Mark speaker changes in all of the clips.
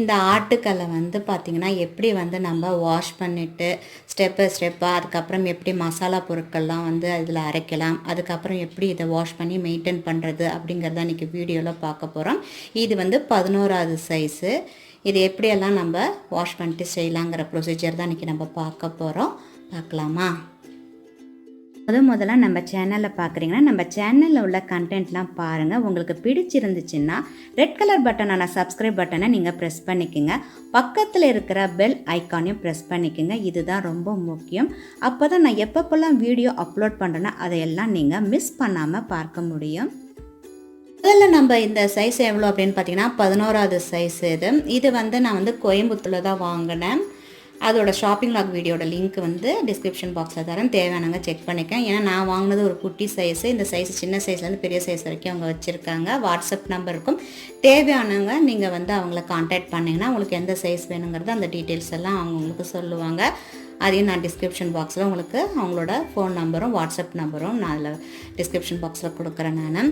Speaker 1: இந்த ஆட்டுக்கல்லை வந்து பார்த்திங்கன்னா எப்படி வந்து நம்ம வாஷ் பண்ணிவிட்டு ஸ்டெப் பை ஸ்டெப்பாக அதுக்கப்புறம் எப்படி மசாலா பொருட்கள்லாம் வந்து அதில் அரைக்கலாம் அதுக்கப்புறம் எப்படி இதை வாஷ் பண்ணி மெயின்டைன் பண்ணுறது அப்படிங்கிறத இன்றைக்கி வீடியோவில் பார்க்க போகிறோம் இது வந்து பதினோராவது சைஸு இது எப்படியெல்லாம் நம்ம வாஷ் பண்ணிட்டு செய்யலாங்கிற ப்ரொசீஜர் தான் இன்றைக்கி நம்ம பார்க்க போகிறோம் பார்க்கலாமா? முத முதல்ல நம்ம சேனலில் பார்க்குறீங்கன்னா நம்ம சேனலில் உள்ள கண்டென்ட்லாம் பாருங்கள் உங்களுக்கு பிடிச்சிருந்துச்சுன்னா ரெட் கலர் பட்டனான சப்ஸ்கிரைப் பட்டனை நீங்கள் ப்ரெஸ் பண்ணிக்கோங்க. பக்கத்தில் இருக்கிற பெல் ஐக்கானையும் ப்ரெஸ் பண்ணிக்கோங்க. இதுதான் ரொம்ப முக்கியம். அப்போ தான் நான் எப்பப்போல்லாம் வீடியோ அப்லோட் பண்ணுறேன்னா அதையெல்லாம் நீங்கள் மிஸ் பண்ணாமல் பார்க்க முடியும். முதல்ல நம்ம இந்த சைஸ் எவ்வளோ அப்படின்னு பார்த்தீங்கன்னா பதினோராவது சைஸ் இது. இது வந்து நான் வந்து கோயம்புத்தூரில் தான் வாங்கினேன். அதோட ஷாப்பிங் லாக் வீடியோட லிங்க் வந்து டிஸ்கிரிப்ஷன் பாக்ஸில் தரேன். தேவையானவங்க செக் பண்ணிக்கேன் ஏன்னா நான் வாங்கினது ஒரு குட்டி சைஸு இந்த சைஸ் சின்ன சைஸ்லேருந்து பெரிய சைஸ் வரைக்கும் அவங்க வச்சுருக்காங்க. வாட்ஸ்அப் நம்பர் இருக்கும். தேவையானவங்க நீங்கள் வந்து அவங்கள காண்டாக்ட் பண்ணிங்கன்னா உங்களுக்கு எந்த சைஸ் வேணுங்கிறது அந்த டீட்டெயில்ஸ் எல்லாம் அவங்க உங்களுக்கு சொல்லுவாங்க. அதையும் நான் டிஸ்கிரிப்ஷன் பாக்ஸில் உங்களுக்கு அவங்களோட ஃபோன் நம்பரும் வாட்ஸ்அப் நம்பரும் நான் அதில் டிஸ்கிரிப்ஷன் பாக்ஸில் கொடுக்குறேன் நான்.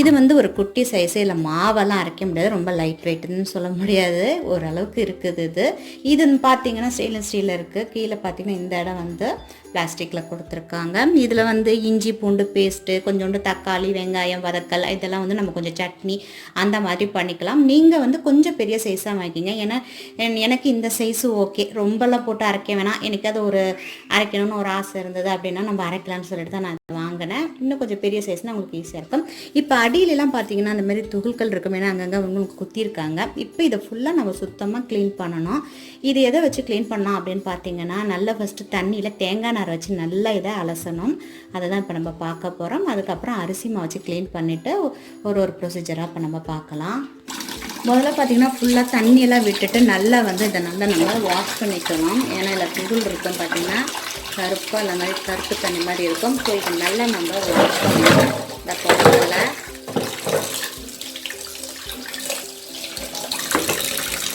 Speaker 1: இது வந்து ஒரு குட்டி சைஸு இல்லை மாவெல்லாம் அரைக்க முடியாது. ரொம்ப லைட் வெயிட்னு சொல்ல முடியாது. ஓரளவுக்கு இருக்குது இது. இதுன்னு பார்த்தீங்கன்னா ஸ்டெயின்லெஸ் ஸ்டீலில் இருக்குது கீழே பார்த்தீங்கன்னா இந்த இடம் வந்து பிளாஸ்டிக்கில் கொடுத்துருக்காங்க. இதில் வந்து இஞ்சி பூண்டு பேஸ்ட்டு கொஞ்சோண்டு தக்காளி வெங்காயம் வதக்கல் இதெல்லாம் வந்து நம்ம கொஞ்சம் சட்னி அந்த மாதிரி பண்ணிக்கலாம். நீங்கள் வந்து கொஞ்சம் பெரிய சைஸாக வாங்கிக்கிங்க. ஏன்னா என்- எனக்கு இந்த சைஸு ஓகே ரொம்பலாம் போட்டு அரைக்க வேணாம். எனக்கு அது ஒரு அரைக்கணும்னு ஒரு ஆசை இருந்தது அப்படின்னா நம்ம அரைக்கலாம்னு சொல்லிட்டு தான் நான் வாங்கினேன். இன்னும் கொஞ்சம் பெரிய சைஸ்னால் உங்களுக்கு ஈஸியாக இருக்கும். இப்போ அடியிலலாம் பார்த்தீங்கன்னா அந்த மாதிரி துகள்கள் இருக்கும். ஏன்னா அங்கங்கே உங்களுக்கு குத்திருக்காங்க இப்போ இதை ஃபுல்லாக நம்ம சுத்தமாக க்ளீன் பண்ணணும். இது எதை வச்சு க்ளீன் பண்ணலாம் அப்படின்னு பார்த்தீங்கன்னா நல்லா ஃபஸ்ட்டு தண்ணியில் தேங்காய் நார் வச்சு நல்லா இதை அலசணும். அதை தான் இப்போ நம்ம பார்க்க போகிறோம் அதுக்கப்புறம் அரிசி மாவு வச்சு க்ளீன் பண்ணிவிட்டு ஒரு ஒரு ப்ரொசீஜராக இப்போ நம்ம பார்க்கலாம். முதல்ல பார்த்தீங்கன்னா ஃபுல்லாக தண்ணியெல்லாம் விட்டுட்டு நல்லா வந்து இதை நல்லா நம்ம வாஷ் பண்ணிக்கணும் ஏன்னா இதில் துகள் இருக்கும் பார்த்திங்கன்னா கருப்பாக அந்த மாதிரி கருப்பு தண்ணி மாதிரி இருக்கும். ஸோ இது நல்லா நம்ம வாஷ் பண்ணணும் இந்த பொருளில்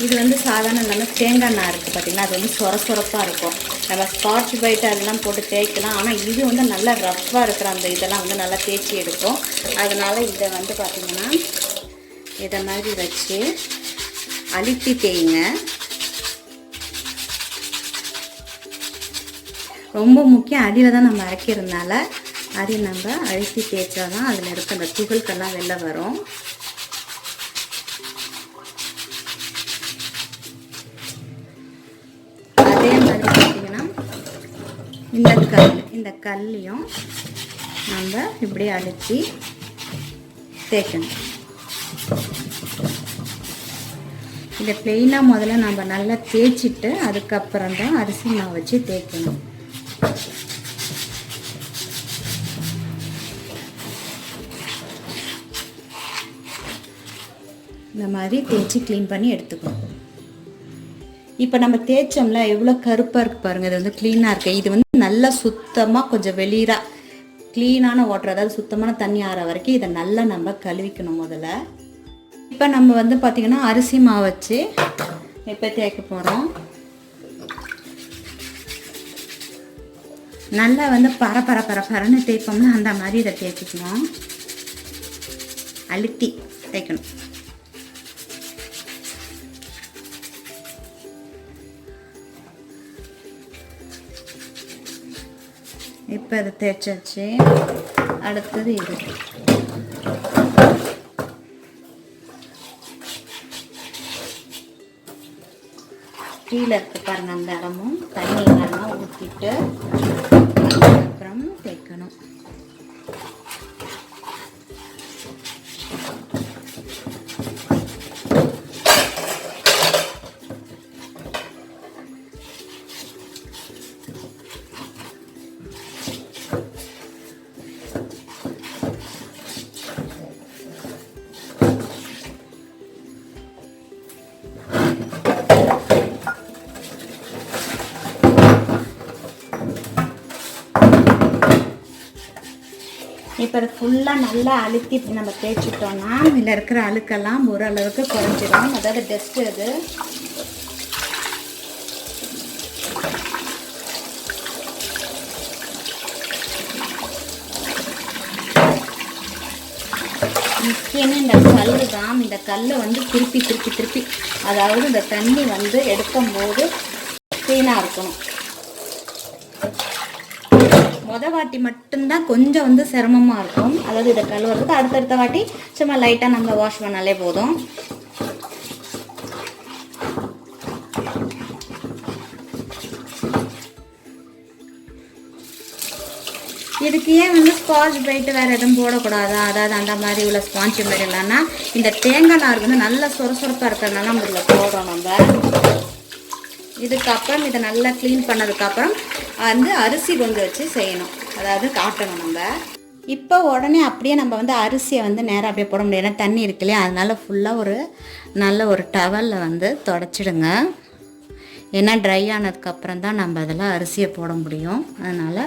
Speaker 1: இது வந்து சாதாரண இல்லாமல் தேங்காய் நார் இருக்குது பார்த்திங்கன்னா அது வந்து சொர சொரப்பாக இருக்கும். நம்ம ஸ்காட்ச் பைட் அதெல்லாம் போட்டு தேய்க்கலாம். ஆனால் இது வந்து நல்லா ரஃப்பாக இருக்கிற அந்த இதெல்லாம் வந்து நல்லா தேய்ச்சி எடுக்கும். அதனால் இதை வந்து பார்த்திங்கன்னா இதை மாதிரி வச்சு அழுத்தி தேய்ங்க. ரொம்ப முக்கியம் அடியில் தான் நம்ம அரைக்கிறதுனால அடி நம்ம அழுத்தி தேய்ச்சா தான் அதில் இருக்க அந்த துகள்கள்லாம் வெளில வரும். இந்த கல் இந்த கல்லையும் நம்ம இப்படி அழுத்தி தேய்க்கணும் இதை ப்ளெயினாக முதல்ல நம்ம நல்லா தேய்ச்சிட்டு அதுக்கப்புறம் தான் அரிசி மாவு வச்சு தேய்க்கணும். இந்த மாதிரி தேய்ச்சி க்ளீன் பண்ணி எடுத்துக்கணும். இப்போ நம்ம தேய்ச்சோம்ல எவ்வளோ கருப்பாக இருக்குது பாருங்கள் இது வந்து க்ளீனாக இருக்குது இது வந்து நல்லா சுத்தமாக கொஞ்சம் வெளியராக க்ளீனான வாட்டர் அதாவது சுத்தமான தண்ணி ஆற வரைக்கும் இதை நல்லா நம்ம கழுவிக்கணும் முதல்ல. இப்போ நம்ம வந்து பார்த்திங்கன்னா அரிசி மாவு வச்சு இப்போ தேய்க்க போகிறோம் நல்லா வந்து பர பர பர பரன்னு தேய்ப்போம்னா அந்த மாதிரி இதை தேய்ச்சிக்கணும் அழுத்தி தேய்க்கணும். இப்போ அது தேய்ச்சாச்சு அடுத்தது இது. கீழே இருக்கு பாருங்க அந்த இடமும் தண்ணி நல்லா ஊற்றிட்டு அப்புறம் தேய்க்கணும். இப்போ அது ஃபுல்லாக நல்லா அழுத்தி நம்ம தேய்ச்சிட்டோம்னா இதில் இருக்கிற அழுக்கெல்லாம் ஓரளவுக்கு குறைஞ்சிடும் அதாவது டஸ்ட் அது. முக்கியமே இந்த கல் தான் இந்த கல்லை வந்து திருப்பி திருப்பி திருப்பி அதாவது இந்த தண்ணி வந்து எடுக்கும் போது க்ளீனாக இருக்கணும். முத வாட்டி மட்டும்தான் கொஞ்சம் வந்து சிரமமாக இருக்கும். அதாவது இதை கழுவுறதுக்கு அடுத்தடுத்த வாட்டி சும்மா லைட்டாக நம்ம வாஷ் பண்ணாலே போதும். இதுக்கு ஏன் வந்து ஸ்பாஞ்ச் பிரைட்டு வேறு எதுவும் போடக்கூடாதா? அதாவது அந்த மாதிரி உள்ள ஸ்பாஞ்ச் மாதிரி இல்லைன்னா இந்த தேங்காய் நார் வந்து நல்ல சுறுசுறுப்பாக இருக்கிறதுனால நம்ம இதில் போடுறோம் நம்ம. இதுக்கப்புறம் இதை நல்லா க்ளீன் பண்ணதுக்கப்புறம் வந்து அரிசி கொஞ்சம் வச்சு செய்யணும். அதாவது காட்டணும் நம்ம. இப்போ உடனே அப்படியே நம்ம வந்து அரிசியை வந்து நேராக அப்படியே போட முடியும் ஏன்னா தண்ணி இருக்கு இல்லையா? அதனால் ஃபுல்லாக ஒரு நல்ல ஒரு டவலில் வந்து தொடச்சிடுங்க. ஏன்னா ட்ரை ஆனதுக்கப்புறம் தான் நம்ம அதில் அரிசியை போட முடியும். அதனால்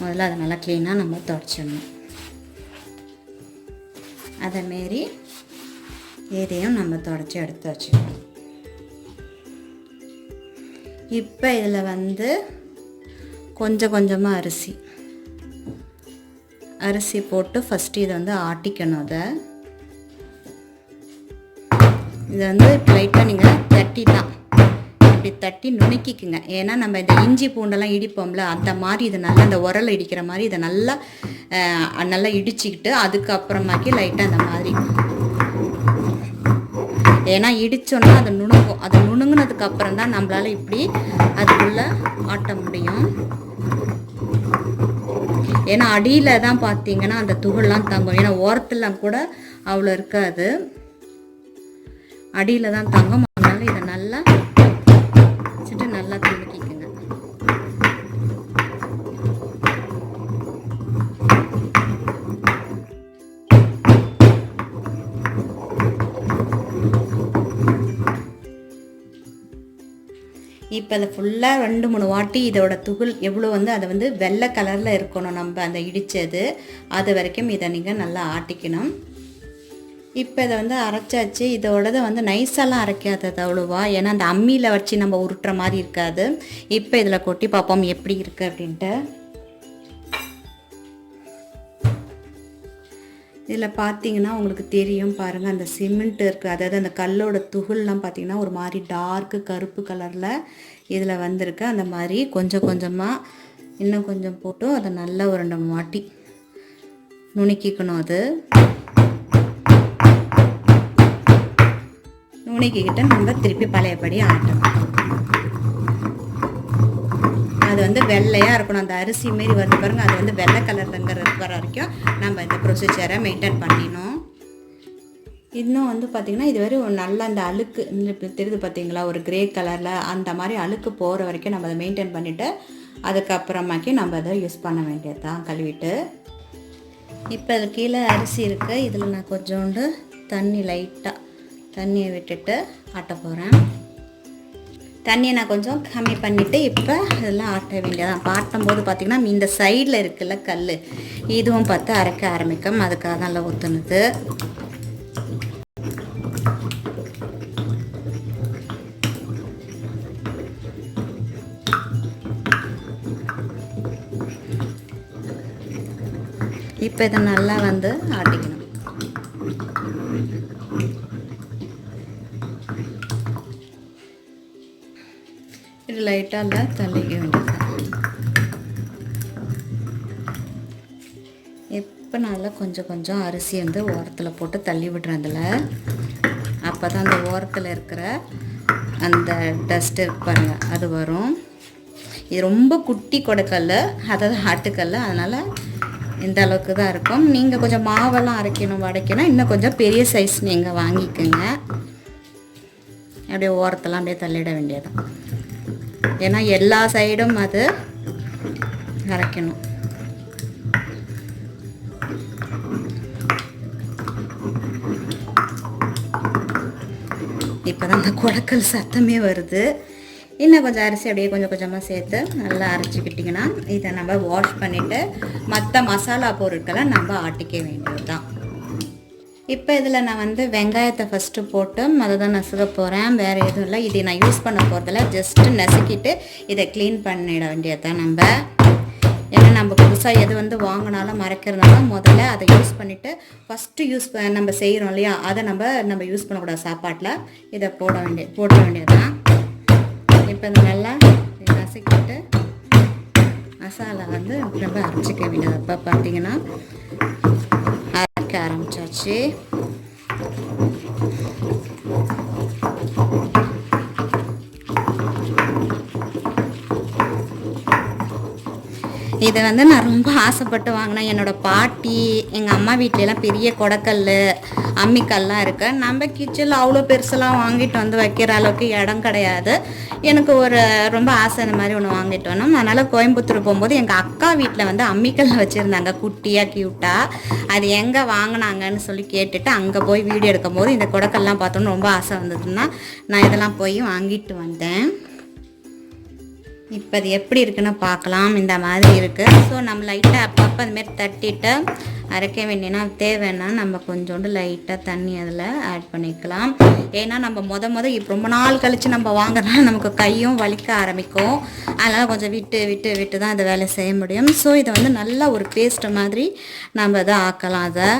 Speaker 1: முதல்ல அதை நல்லா க்ளீனாக நம்ம தொடச்சிடணும். அதேமாரி இதையும் நம்ம தொடச்சி எடுத்து வச்சுக்கணும். இப்போ இதில் வந்து கொஞ்சம் கொஞ்சமாக அரிசி. அரிசி போட்டு ஃபஸ்ட்டு இதை வந்து ஆட்டிக்கணும் அதை. இதை வந்து லைட்டாக நீங்கள் தட்டி தான் இப்படி தட்டி நுணுக்கிக்குங்க. ஏன்னா நம்ம இந்த இஞ்சி பூண்டெல்லாம் இடிப்போம்ல அந்த மாதிரி இதை நல்லா அந்த உரல் இடிக்கிற மாதிரி இதை நல்லா நல்லா இடிச்சுக்கிட்டு அதுக்கப்புறமாக்கி லைட்டாக அந்த மாதிரி. ஏன்னா இடிச்சோன்னா அது நுணுங்கும். அது நுணுங்கினதுக்கு அப்புறம் தான் நம்மளால் இப்படி அதுக்குள்ளே ஆட்ட முடியும். ஏன்னா அடியில் தான் பார்த்தீங்கன்னா அந்த துகள்லாம் தங்கும். ஏன்னா ஓரத்துலாம் கூட அவ்வளோ இருக்காது. அடியில் தான் தங்கும். அதனால இதை நல்லா வச்சுட்டு நல்லா துணுக்கிக்குங்க இப்போ அதை ஃபுல்லாக ரெண்டு மூணு வாட்டி இதோட துகள் எவ்வளோ வந்து அதை வந்து வெள்ளை கலரில் இருக்கணும். நம்ம அந்த இடித்தது அது வரைக்கும் இதை நீங்கள் நல்லா ஆட்டிக்கணும். இப்போ இதை வந்து அரைச்சாச்சு. இதோடதை வந்து நைஸெல்லாம் அரைக்காதது அவ்வளோவா. ஏன்னா அந்த அம்மியில் வச்சு நம்ம உருட்டுற மாதிரி இருக்காது. இப்போ இதில் கொட்டி பார்ப்போம் எப்படி இருக்குது அப்படின்ட்டு. இதில் பார்த்தீங்கன்னா உங்களுக்கு தெரியும் பாருங்கள் அந்த சிமெண்ட் இருக்குது அதாவது அந்த கல்லோட துகள்லாம் பார்த்தீங்கன்னா ஒரு மாதிரி டார்க்கு கருப்பு கலரில் இதில் வந்திருக்கு. அந்த மாதிரி கொஞ்சம் கொஞ்சமாக இன்னும் கொஞ்சம் போட்டு அதை நல்லா ஒரு ரெண்டு மாட்டி நுணுக்கிக்கணும் அது. நுணுக்கிக்கிட்டு நம்ம திருப்பி பழையபடி ஆட்டணும். அது வந்து வெள்ளையாக இருக்கணும். அந்த அரிசி மாரி வருது பாருங்கள் அது வந்து வெள்ளை கலருங்கிற வர வரைக்கும் நம்ம இந்த ப்ரொசீஜரை மெயின்டைன் பண்ணிடணும். இன்னும் வந்து பார்த்திங்கன்னா இது வரை ஒரு நல்ல அந்த அழுக்கு தெரியுது பார்த்தீங்களா ஒரு கிரே கலரில் அந்த மாதிரி அழுக்கு போகிற வரைக்கும் நம்ம அதை மெயின்டைன் பண்ணிவிட்டு அதுக்கப்புறமாக்கி நம்ம அதை யூஸ் பண்ண வேண்டியது தான் கழுவிட்டு. இப்போ அது கீழே அரிசி இருக்குது இதில் நான் கொஞ்சோண்டு தண்ணி லைட்டாக தண்ணியை விட்டுட்டு ஆட்ட போகிறேன் தண்ணியை நான் கொஞ்சம் கம்மி பண்ணிவிட்டு இப்போ இதெல்லாம் ஆட்ட வேண்டியதான் ஆட்டும் போது பார்த்திங்கன்னா இந்த சைடில் இருக்குல்ல கல் இதுவும் பார்த்து அரைக்க ஆரம்பிக்கும். அதுக்காக தான் ஊற்றுனது இப்போ இதை நல்லா வந்து ஆட்டிக்கணும் லைட்டாக இல்லை தள்ளிக்க வேண்டியது. இப்போ நல்லா கொஞ்சம் கொஞ்சம் அரிசி வந்து ஓரத்தில் போட்டு தள்ளி விடுறேன் அதில் அப்போ தான் அந்த ஓரத்தில் இருக்கிற அந்த டஸ்ட் இருப்பாங்க அது வரும். இது ரொம்ப குட்டி கொடைக்கல் அதாவது ஆட்டுக்கல் அதனால் இந்த அளவுக்கு தான் இருக்கும். நீங்கள் கொஞ்சம் மாவெல்லாம் அரைக்கணும் வடைக்கணும். இன்னும் கொஞ்சம் பெரிய சைஸ் நீங்கள் வாங்கிக்கோங்க. அப்படியே ஓரத்தெல்லாம் அப்படியே தள்ளிட வேண்டியதான் ஏன்னா எல்லா சைடும் அது அரைக்கணும் இப்போ தான் அந்த குடக்கல் சத்தமே வருது. இன்னும் கொஞ்சம் அரிசி அப்படியே கொஞ்சம் கொஞ்சமாக சேர்த்து நல்லா அரைச்சிக்கிட்டிங்கன்னா இதை நம்ம வாஷ் பண்ணிவிட்டு மற்ற மசாலா பொருட்களை நம்ம ஆட்டிக்க வேண்டியது தான் இப்போ இதில் நான் வந்து வெங்காயத்தை ஃபஸ்ட்டு போட்டு அதை தான் நசுக்க போகிறேன் வேறு எதுவும் இல்லை. இதை நான் யூஸ் பண்ண போகிறதில்ல ஜஸ்ட்டு நசுக்கிட்டு இதை க்ளீன் பண்ணிட வேண்டியதான் நம்ம. ஏன்னா நம்ம புதுசாக எது வந்து வாங்கினாலும் மறைக்கிறதுனால முதல்ல அதை யூஸ் பண்ணிவிட்டு ஃபஸ்ட்டு யூஸ் நம்ம செய்கிறோம் இல்லையா? அதை நம்ம நம்ம யூஸ் பண்ணக்கூடாது சாப்பாட்டில். இதை போட வேண்டிய போட வேண்டியதுதான். இப்போ இதை நல்லா நசுக்கிட்டு மசாலா வந்து ரொம்ப அரைச்சிக்க வேண்டியது. அப்போ பார்த்தீங்கன்னா அரைக்க ஆரம்பிச்சாச்சு இதை வந்து நான் ரொம்ப ஆசைப்பட்டு வாங்கினேன். என்னோட பாட்டி எங்கள் அம்மா வீட்லலாம் பெரிய கொடக்கல் அம்மிக்கல்லாம் இருக்கு. நம்ம கிச்சனில் அவ்வளோ பெருசெல்லாம் வாங்கிட்டு வந்து வைக்கிற அளவுக்கு இடம் கிடையாது. எனக்கு ஒரு ரொம்ப ஆசை இந்த மாதிரி ஒன்று வாங்கிட்டு வரணும். அதனால் கோயம்புத்தூர் போகும்போது எங்கள் அக்கா வீட்டில் வந்து அம்மிக்கல் வச்சுருந்தாங்க. குட்டியாக க்யூட்டாக அது எங்கே வாங்கினாங்கன்னு சொல்லி கேட்டுட்டு அங்கே போய் வீடியோ எடுக்கும்போது இந்த கொடக்கல்லாம் பார்த்தோன்னு ரொம்ப ஆசை வந்ததுன்னா நான் இதெல்லாம் போய் வாங்கிட்டு வந்தேன். இப்போ அது எப்படி இருக்குன்னு பார்க்கலாம் இந்த மாதிரி இருக்குது ஸோ நம்ம லைட்டாக அப்பப்போ அதுமாரி தட்டிட்டு அரைக்க வேண்டியனா தேவைன்னா நம்ம கொஞ்சோண்டு லைட்டாக தண்ணி அதில் ஆட் பண்ணிக்கலாம். ஏன்னா நம்ம மொத மொத இப்போ ரொம்ப நாள் கழித்து நம்ம வாங்குறதுனால நமக்கு கையும் வலிக்க ஆரம்பிக்கும். அதனால் கொஞ்சம் விட்டு விட்டு விட்டு தான் அதை வேலை செய்ய முடியும். ஸோ இதை வந்து நல்லா ஒரு பேஸ்ட் மாதிரி நம்ம இதை ஆக்கலாம் அதை.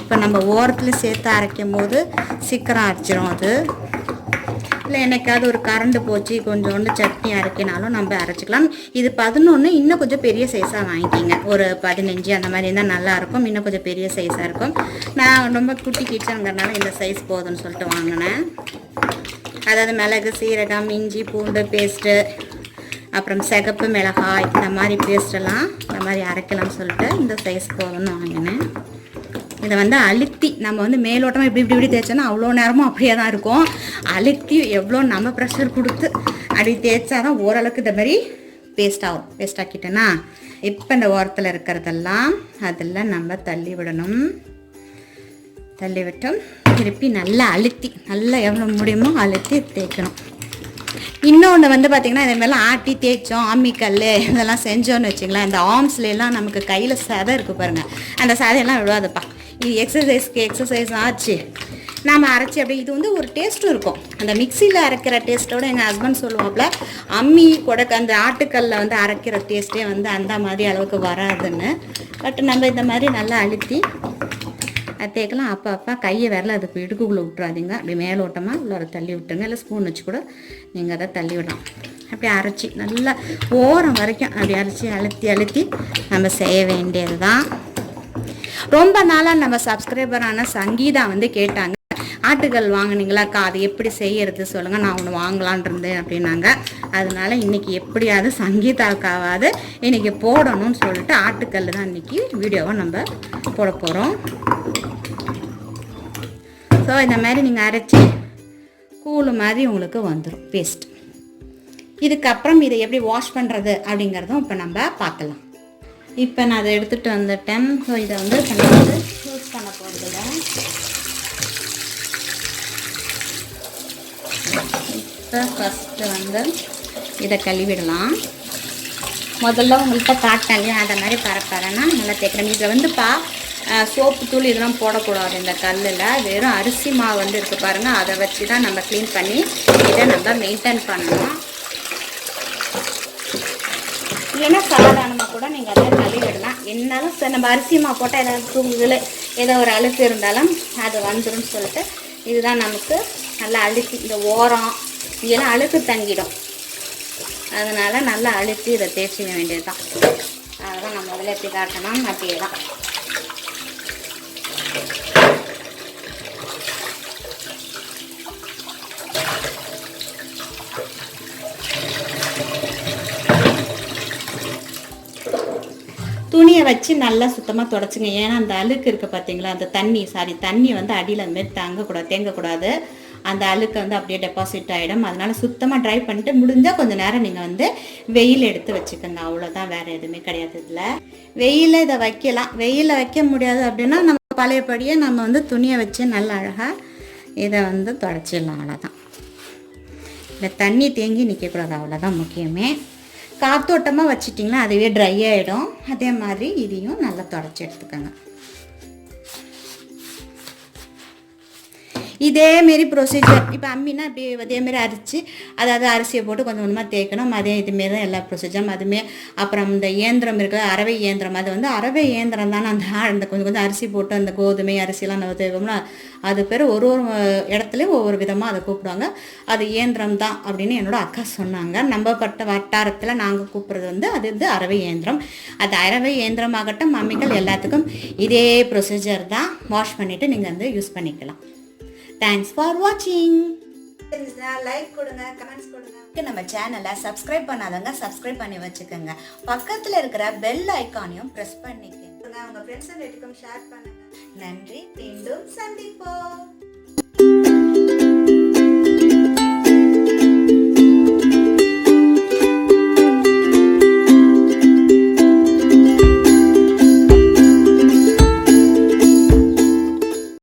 Speaker 1: இப்போ நம்ம ஓரத்தில் சேர்த்து அரைக்கும் போது சீக்கிரம் அரைச்சிரும் அது. இல்லை என்னைக்காவது ஒரு கரண்ட் போச்சு கொஞ்சோண்டு சட்னி அரைக்கினாலும் நம்ம அரைச்சிக்கலாம். இது பதினொன்று இன்னும் கொஞ்சம் பெரிய சைஸாக வாங்கிக்கிங்க. ஒரு பதினஞ்சு அந்த மாதிரி இருந்தால் நல்லாயிருக்கும் இன்னும் கொஞ்சம் பெரிய சைஸாக இருக்கும். நான் ரொம்ப குட்டி கிச்சனுங்கிறனால இந்த சைஸ் போதும்னு சொல்லிட்டு வாங்கினேன். அதாவது மிளகு சீரகம் இஞ்சி பூண்டு பேஸ்ட்டு அப்புறம் சிகப்பு மிளகாய் இந்த மாதிரி பேஸ்ட்டெல்லாம் இந்த மாதிரி அரைக்கலாம்னு சொல்லிட்டு இந்த சைஸ் போதும்னு வாங்கினேன். இதை வந்து அழுத்தி நம்ம வந்து மேலோட்டமாக இப்படி இப்படி இப்படி தேய்ச்சோன்னா அவ்வளோ நேரமும் அப்படியே தான் இருக்கும். அழுத்தி எவ்வளோ நம்ம ப்ரெஷர் கொடுத்து அப்படி தேய்ச்சா தான் ஓரளவுக்கு இந்த மாதிரி பேஸ்ட் ஆகும். பேஸ்ட் ஆக்கிட்டேன்னா இப்போ இந்த ஓரத்தில் இருக்கிறதெல்லாம் அதில் நம்ம தள்ளி விடணும். தள்ளி விட்டோம். திருப்பி நல்லா அழுத்தி நல்லா எவ்வளோ முடியுமோ அழுத்தி தேய்க்கணும். இன்னொன்று வந்து பார்த்திங்கன்னா இதே மாதிரிலாம் ஆட்டி தேய்ச்சோம். ஆமிக்கல் இதெல்லாம் செஞ்சோன்னு வச்சிங்களேன். இந்த ஆர்ம்ஸ்ல எல்லாம் நமக்கு கையில் சதை இருக்குது பாருங்கள் அந்த சதையெல்லாம் விடாதுப்பா இது எக்ஸசைஸ்க்கு எக்ஸசைஸ் ஆச்சு. நாம் அரைச்சி அப்படியே இது வந்து ஒரு டேஸ்ட்டும் இருக்கும். அந்த மிக்சியில் அரைக்கிற டேஸ்ட்டோட எங்கள் ஹஸ்பண்ட் சொல்லுவாப்புல அம்மி கொடக்க அந்த ஆட்டுக்கல்லில் வந்து அரைக்கிற டேஸ்ட்டே வந்து அந்த மாதிரி அளவுக்கு வராதுன்னு. பட் நம்ம இந்த மாதிரி நல்லா அழுத்தி தேக்கலாம் தேய்க்கலாம். அப்போ அப்போ கையை விரல அதுக்கு இடுக்குள்ளே விட்றாதீங்க அப்படி மேலோட்டமாக உள்ளார தள்ளி விட்டுருங்க. இல்லை ஸ்பூன் வச்சு கூட நீங்கள் அதை தள்ளி விடலாம். அப்படி அரைச்சி நல்லா ஓரம் வரைக்கும் அப்படி அரைச்சி அழுத்தி அழுத்தி நம்ம செய்ய வேண்டியது தான் ரொம்ப நாளாக நம்ம சப்ஸ்கிரைபரான சங்கீதா வந்து கேட்டாங்க. ஆட்டுகள் வாங்கினீங்களாக்கா அது எப்படி செய்யறது சொல்லுங்கள் நான் ஒன்று வாங்கலான் இருந்தேன் அப்படின்னாங்க. அதனால இன்னைக்கு எப்படியாவது சங்கீதாவுக்காவது இன்னைக்கு போடணும்னு சொல்லிட்டு ஆட்டுக்கல் தான் இன்னைக்கு வீடியோவை நம்ம போட போகிறோம் ஸோ இந்த மாதிரி நீங்கள் அரைச்சி கூழு மாதிரி உங்களுக்கு வந்துடும் பேஸ்ட் இதுக்கப்புறம் இதை எப்படி வாஷ் பண்ணுறது அப்படிங்கிறதும் இப்போ நம்ம பார்க்கலாம். இப்போ நான் அதை எடுத்துகிட்டு வந்துட்டேன். ஸோ இதை வந்து நான் வந்து யூஸ் பண்ண போகிறதில்ல இப்போ ஃபஸ்ட்டு வந்து இதை கழுவிடலாம். முதல்ல உங்கள்கிட்ட காட்டினேன் இல்லையா? அந்த மாதிரி பரப்பறேன்னா நல்லா தேய்க்கிறேன் இதில் வந்துப்பா சோப்பு தூள் இதெல்லாம் போடக்கூடாது இந்த கல்லில். வெறும் அரிசி மாவு வந்து இருக்குது பாருங்கள் அதை வச்சு தான் நம்ம க்ளீன் பண்ணி இதை நம்ம மெயின்டைன் பண்ணணும். இல்லைன்னா சாதம் கூட நீங்கள் அதை கழுவிடலாம் என்னாலும் சரி நம்ம அரிசி போட்டால் ஏதாவது தூங்குதல் ஏதோ ஒரு அழுத்து இருந்தாலும் அது வந்துடும் சொல்லிட்டு இதுதான் நமக்கு நல்லா அழுத்தி இந்த ஓரம் இதெல்லாம் அழுக்கு தங்கிடும். அதனால் நல்லா அழுத்தி இதை தேய்ச்சிக்க வேண்டியது தான் அதுதான் நம்ம முதல்ல எப்படி காட்டணும் அப்படியே தான். துணியை வச்சு நல்லா சுத்தமாக தொடச்சுங்க. ஏன்னா அந்த அழுக்கு இருக்குது பார்த்தீங்களா அந்த தண்ணி சாரி தண்ணி வந்து அடியில் அந்த மாதிரி தங்கக்கூடாது தேங்கக்கூடாது. அந்த அழுக்கு வந்து அப்படியே டெபாசிட் ஆகிடும் அதனால சுத்தமாக ட்ரை பண்ணிட்டு முடிஞ்சால் கொஞ்சம் நேரம் நீங்கள் வந்து வெயில் எடுத்து வச்சுக்கோங்க. அவ்வளோதான் வேறு எதுவுமே கிடையாது இதில். வெயிலில் இதை வைக்கலாம். வெயிலில் வைக்க முடியாது அப்படின்னா நம்ம பழையபடியே நம்ம வந்து துணியை வச்சு நல்லா அழகாக இதை வந்து தொடச்சிடலாம். அவ்வளோதான் இந்த தண்ணி தேங்கி நிற்கக்கூடாது அவ்வளோதான் முக்கியமே. காத்தோட்டமாக வச்சிட்டிங்கன்னா அதுவே ட்ரை ஆகிடும் அதே மாதிரி இதையும் நல்லா தொடச்சி எடுத்துக்கோங்க. இதேமாரி ப்ரொசீஜர் இப்போ அம்மினா இப்படி அதேமாரி அரிச்சு அதாவது அரிசியை போட்டு கொஞ்சம் கொஞ்சமாக தேய்க்கணும். அதே இதுமாரி தான் எல்லா ப்ரொசீஜரும் அதுமே அப்புறம் இந்த இயந்திரம் இருக்குது அரவை இயந்திரம். அது வந்து அரவை இயந்திரம் தானே. அந்த அந்த கொஞ்சம் கொஞ்சம் அரிசி போட்டு அந்த கோதுமை அரிசிலாம் நம்ம தேய்ப்போம்னா அது பேர் ஒரு ஒரு இடத்துலையும் ஒவ்வொரு விதமாக அதை கூப்பிடுவாங்க. அது இயந்திரம் தான் அப்படின்னு என்னோட அக்கா சொன்னாங்க. நம்பப்பட்ட வட்டாரத்தில் நாங்கள் கூப்பிட்றது வந்து அது வந்து அரவை இயந்திரம். அது அரவை இயந்திரமாகட்டும் மம்மிகள் எல்லாத்துக்கும் இதே ப்ரொசீஜர் தான். வாஷ் பண்ணிவிட்டு நீங்கள் வந்து யூஸ் பண்ணிக்கலாம். தேங்க்ஸ் ஃபார் வாட்சிங் லைக் கொடுங்க கமெண்ட்ஸ் கொடுங்க. நம்ம சேனலை சப்ஸ்கிரைப் பண்ணாதவங்க சப்ஸ்கிரைப் பண்ணி வச்சுக்கோங்க. பக்கத்தில் இருக்கிற பெல் ஐக்கானையும் ப்ரெஸ் பண்ணிக்கோங்க. உங்கள் ஃப்ரெண்ட்ஸ் அண்ட் ஷேர் பண்ணுங்க. நன்றி மீண்டும் சந்திப்போம்.